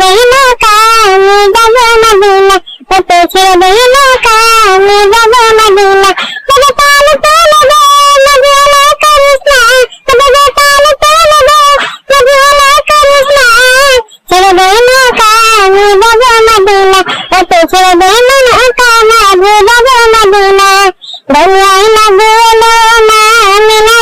দেইনা কানে যাব মদিনা তোকে ছেড়ে দেইনা কানে যাব মদিনা তবে পাল পেলে গো মদিনা করিস না তবে পাল পেলে গো মদিনা করিস না ছেড়ে দেইনা কানে যাব মদিনা তোকে ছেড়ে দেইনা কানে যাব মদিনা দুনিয়ায় না বলো না আমি না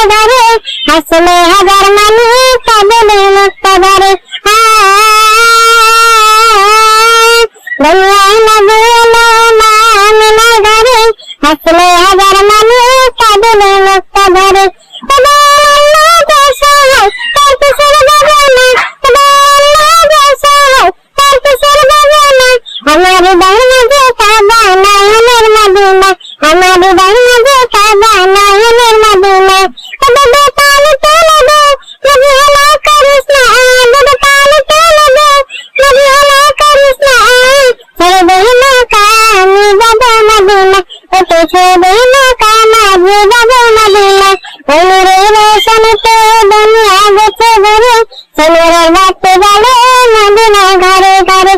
রোশনতে আগেছে গেছে ঘরে সোনার বাতে বলে মদিনা ঘরে ঘরে